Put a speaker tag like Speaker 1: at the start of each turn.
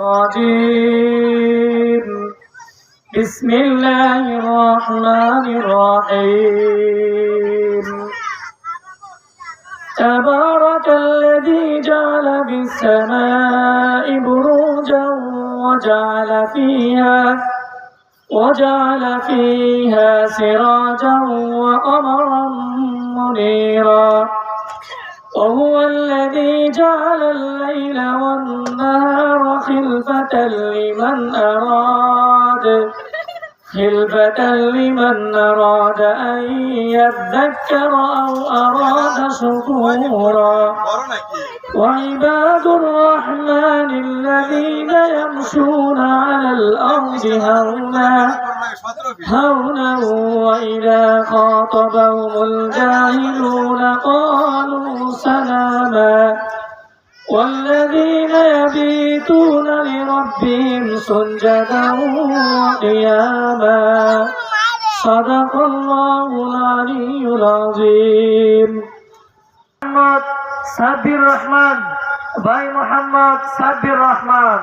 Speaker 1: الرجيم. بسم الله الرحمن الرحيم. تبارك الذي جعل في السماء بروجا وجعل فيها وجعل فيها سراجا وقمرا منيرا. وهو الذي جعل الليل خلفة لمن أراد. خلفة لمن أراد أن يذكر أو أراد شكورا. وعباد الرحمن الذين يمشون على الأرض هونا. هونا وإذا خاطبهم الجاهلون قالوا سلاما. والذين يبقون يبيتون لربهم سجدا وقياما صدق الله العلي العظيم محمد সাব্বির রহমান ভাই মোহাম্মদ সাব্বির রহমান